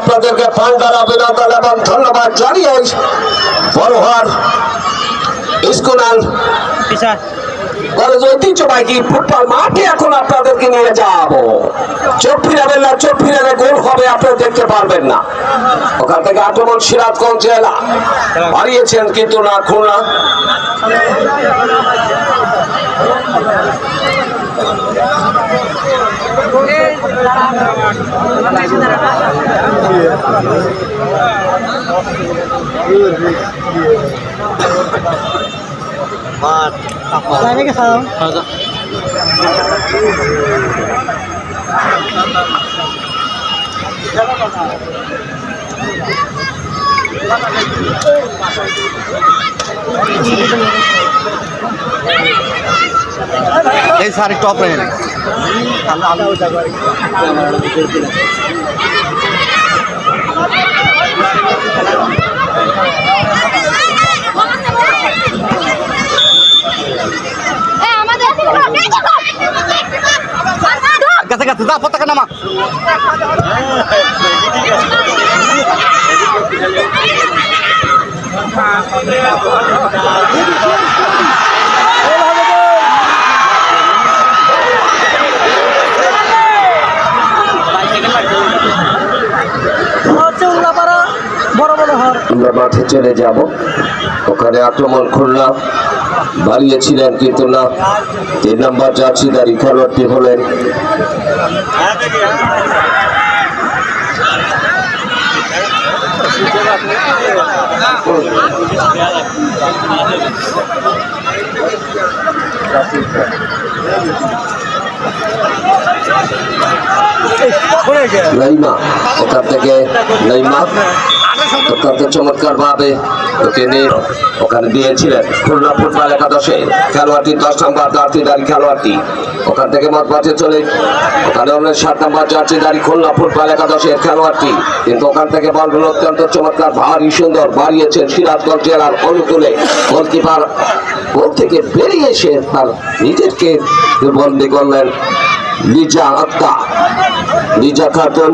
আপনাদেরকে পান্ডার অভিনন্দন এবং ধন্যবাদ জানিয়ে বড়হার স্কুল কলেজ ঐতিহ্যবাহী ফুটবল মাঠে এখন আপনাদেরকে নিয়ে যাব। চোখ ফিরাবেন না, চোখ ফিরালে গোল হবে, আপনারা দেখতে পারবেন না। ওখান থেকে আক্রমণ সিরাজগঞ্জ জেলা। হারিয়েছেন কিন্তু না খুলনা। এই স্যার একটু অপারেন গেছে গেছে যা পতাকা নামা। আমরা মাঠে চলে যাব। ওখানে আক্রমণ খুলনা বাড়িয়েছিলেন কিন্তু না। তিন নম্বর জার্সিদারি খেলোয়াড়টি হলেন নাইমা ওখান থেকে নাইমা অত্যন্ত চমৎকার ভাবে নিয়ে ওখানে দিয়েছিলেন। খুলনা ফুটবল একাদশে খেলোয়াড়টি, দশ নম্বর জার্সিদারি খেলোয়াড়টি। ওখান থেকে মত পাচ্ছে চলে ওখানে হলেন সাত নম্বর জার্সিদারি খুলনা ফুটবল একাদশের খেলোয়াড়টি। কিন্তু ওখান থেকে বলগুলো অত্যন্ত চমৎকার, ভারী সুন্দর বাড়িয়েছেন সিরাজগঞ্জ জেলার অনুকূলে। গোলকিপার গোল থেকে বেরিয়ে এসে তার নিজেকে বন্দি করলেন লিজা আক্তা লিজা খাতুন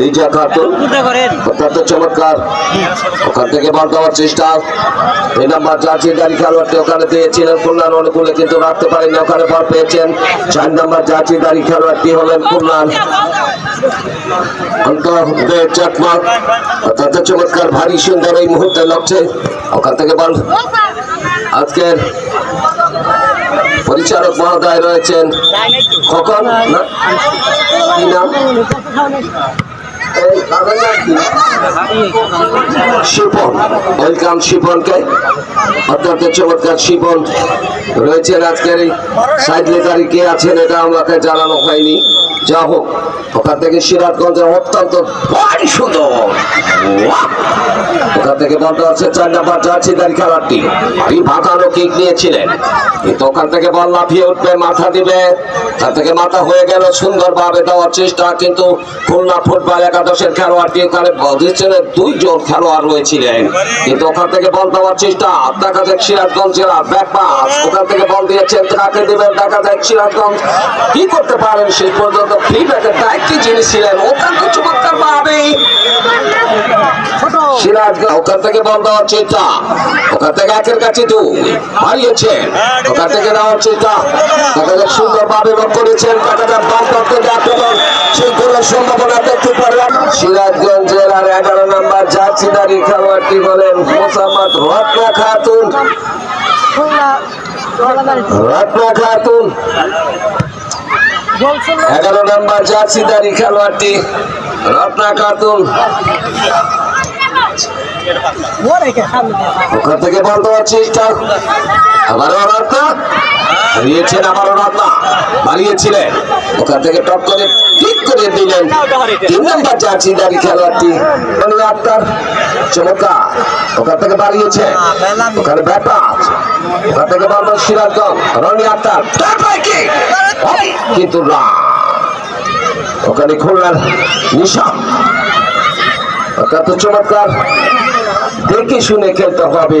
লিজা খাতুন অত্যন্ত চমৎকার। ওখান থেকে বল দেওয়ার চেষ্টা। এই নাম্বার জার্সি দাঁড়ি খেলোয়াড়টি ওখানে দিয়েছিলেন খুলনার অনুকূলে কিন্তু রাখতে পারেনি ওখানে বল পেয়েছেন। চার নাম্বার জার্সি দাঁড়ি খেলোয়াড়টি হলেন খুলনার অন্তর্দেব চাকমা অত্যন্ত চমৎকার, ভারী সুন্দর এই মুহূর্তে লাগছে ওখান থেকে বল। আজকের পরিচালক মহোদয় রয়েছেন কখন কি নাম? শিপন। ওয়েলকাম শিপনকে। অত্যন্ত চমৎকার শিপন রয়েছেন আজকের এই সাইড লেখারি কে আছেন এটা আমাকে জানানো হয়নি। যা হোক, ওখান থেকে সিরাজগঞ্জের অত্যন্ত ভারী সুন্দর! ওখান থেকে বলতে হচ্ছে চার নাম্বার জার্সিদারি খেলাটি। এই ভাগানো কিক নিয়েছিলেন। কিন্তু ওখান থেকে বল লাফিয়ে উঠবে, মাথা দিবে। তার থেকে মাথা হয়ে গেল সুন্দর ভাবে দেওয়ার চেষ্টা, কিন্তু খুলনা ফুটবল একাদশের খেলোয়াড়টি ওখানে পজিশনের দুইজন খেলোয়াড় রয়েছিলেন। কিন্তু ওখান থেকে বল দেওয়ার চেষ্টা, দেখা যাক সিরাজগঞ্জ জেলার ব্যাক পাস ওখান থেকে বল দিয়েছেন, কাকে দেবেন, দেখা যাক সিরাজগঞ্জ কি করতে পারেন, শেষ পর্যন্ত ফ্রি ব্যাকের দায়িত্বে যিনি ছিলেন অত্যন্ত চমৎকার ভাবে। ওখান থেকে বল দেওয়ার চেষ্টা। ওখান থেকে একের কাছে দুই হারিয়েছে। ওখান থেকে দেওয়ার চেষ্টা। দেখা সুন্দর ভাবে রোধ করেছেন দেখা বাম প্রান্ত দিয়ে আক্রমণ সেই গোলের সম্ভাবনা দেখতে পারলাম সিরাজগঞ্জ জেলার এগারো নম্বর জার্সিদারি খেলোয়াড়টি বলেন মোসাম্মদ রত্না খাতুন। রত্না খাতুন। এগারো নম্বর জার্সিদারি খেলোয়াড়টি রত্না খাতুন। ওখান থেকে বল দেওয়ার চেষ্টা। আবারও রত্না। হারিয়েছেন আবারও রত্না। বাড়িয়েছিলেন। ওখান থেকে টপ করে ঠিক করে দিলেন। তিন নম্বর জার্সি দাঁড়ি খেলোয়াড়টি। অনুর চমৎকার ওখান থেকে বাড়িয়েছে। ওখানে ব্যাপার। ওখান থেকে বারবার সিরাজগঞ্জ রনি আক্তার কিন্তু না। ওখানে খুলনার নিশান। ওখানে তো চমৎকার। দেখে শুনে খেলতে হবে।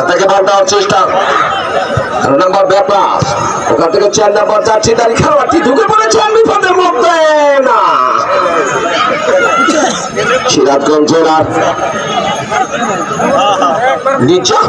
ওখান থেকে বল দেওয়ার চেষ্টা। নম্বর ব্যাপার ওখান থেকে চার নম্বর যাচ্ছি তার খেলোয়াড়টি ঢুকে পড়েছেন বিপদের মধ্যে। না। সিরাজগঞ্জ জেলার নিচা।